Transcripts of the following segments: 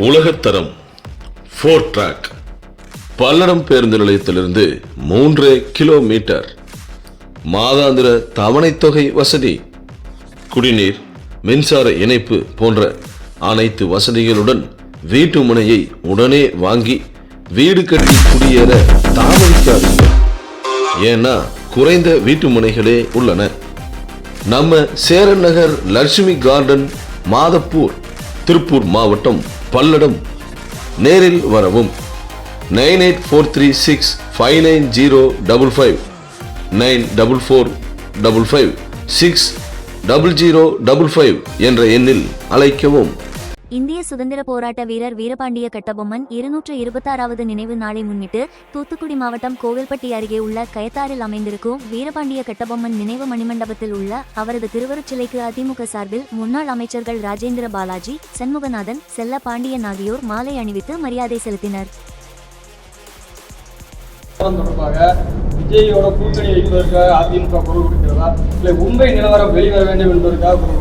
உலகத்தரம் four track Palladam பேருந்து நிலையத்திலிருந்து மூன்று கிலோமீட்டர் மாதாந்திர தவணைத் தொகை வசதி. குடிநீர் மின்சார இணைப்பு போன்ற அனைத்து வசதிகளுடன் வீட்டு முனையை உடனே வாங்கி வீடு கட்டி குடியேற தாமதிக்காதீர்கள் ஏன்னா குறைந்த வீட்டு முனைகளே உள்ளன. நம்ம சேரன் நகர் லட்சுமி கார்டன் மாதப்பூர் திருப்பூர் மாவட்டம் பல்லடம். நேரில் வரவும். Nine eight four three six five nine zero double five. Nine double four double five six double zero double five என்ற எண்ணில் அழைக்கவும். இந்திய சுதந்திர போராட்ட வீரர் வீரபாண்டிய கட்டபொம்மன் இருநூற்று இருபத்தாறாவது நினைவு நாளை முன்னிட்டு தூத்துக்குடி மாவட்டம் கோவில்பட்டி அருகே உள்ள கயத்தாறில் அமைந்திருக்கும் வீரபாண்டிய கட்டபொம்மன் நினைவு மணிமண்டபத்தில் உள்ள அவரது திருவருச்சிலைக்கு அதிமுக சார்பில் முன்னாள் அமைச்சர்கள் ராஜேந்திர பாலாஜி சண்முகநாதன் செல்ல பாண்டியன் ஆகியோர் மாலை அணிவித்து மரியாதை செலுத்தினர். விஜயோட கூட்டணி வைப்பதற்காக அதிமுக குரல் கொடுக்கிறதா? இல்லை உண்மை நிலவரம் வெளிவர வேண்டும் என்பதற்காக குரல்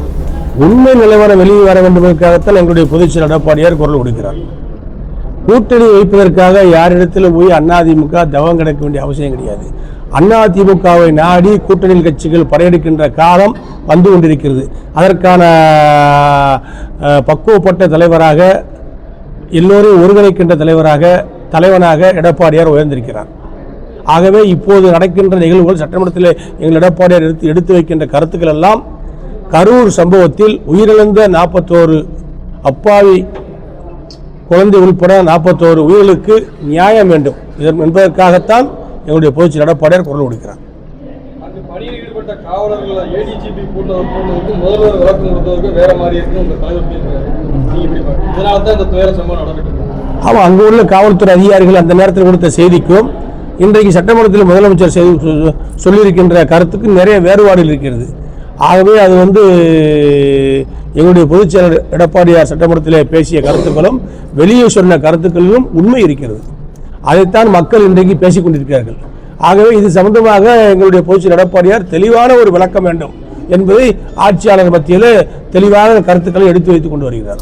உண்மை நிலவரம் வெளியே வர வேண்டுமென்பதற்காகத்தான் எங்களுடைய பொதுச்செயலர் எடப்பாடியார் குரல் கொடுக்கிறார். கூட்டணி வைப்பதற்காக யாரிடத்திலும் போய் அதிமுக தவம் கிடைக்க வேண்டிய அவசியம் கிடையாது. அதிமுகவை நாடி கூட்டணி கட்சிகள் படையெடுக்கின்ற காலம் வந்து கொண்டிருக்கிறது. அதற்கான பக்குவப்பட்ட தலைவராக எல்லோரையும் ஒருங்கிணைக்கின்ற தலைவராக தலைவனாக எடப்பாடியார் உயர்ந்திருக்கிறார். ஆகவே இப்போது நடக்கின்ற நிகழ்வுகள் சட்டமன்றத்தில் எங்கள் எடப்பாடியார் எடுத்து எடுத்து வைக்கின்ற கருத்துக்கள் எல்லாம் கரூர் சம்பவத்தில் உயிரிழந்த நாற்பத்தோரு அப்பாவி குழந்தை உள்பட நாற்பத்தோரு உயிர்களுக்கு நியாயம் வேண்டும். இதன் என்பதற்காகத்தான் எங்களுடைய பொதுச் எடப்பாடியார் குரல் கொடுக்கிறார். ஆமாம் அங்கு உள்ள காவல்துறை அதிகாரிகள் அந்த நேரத்தில் கொடுத்த செய்திக்கும் இன்றைக்கு சட்டமன்றத்தில் முதலமைச்சர் செய்தி சொல்லியிருக்கின்ற கருத்துக்கு நிறைய வேறுபாடுகள் இருக்கிறது. ஆகவே அது வந்து எங்களுடைய பொதுச் செயலர் எடப்பாடியார் சட்டமன்றத்தில் பேசிய கருத்துக்களும் வெளியே சொன்ன கருத்துக்களிலும் உண்மை இருக்கிறது. அதைத்தான் மக்கள் இன்றைக்கு பேசிக் கொண்டிருக்கிறார்கள். ஆகவே இது சம்பந்தமாக எங்களுடைய பொதுச்செயலர் எடப்பாடியார் தெளிவான ஒரு விளக்கம் வேண்டும் என்பதை ஆட்சியாளர் மத்தியில் தெளிவான கருத்துக்களை எடுத்து வைத்துக் கொண்டு வருகிறார்.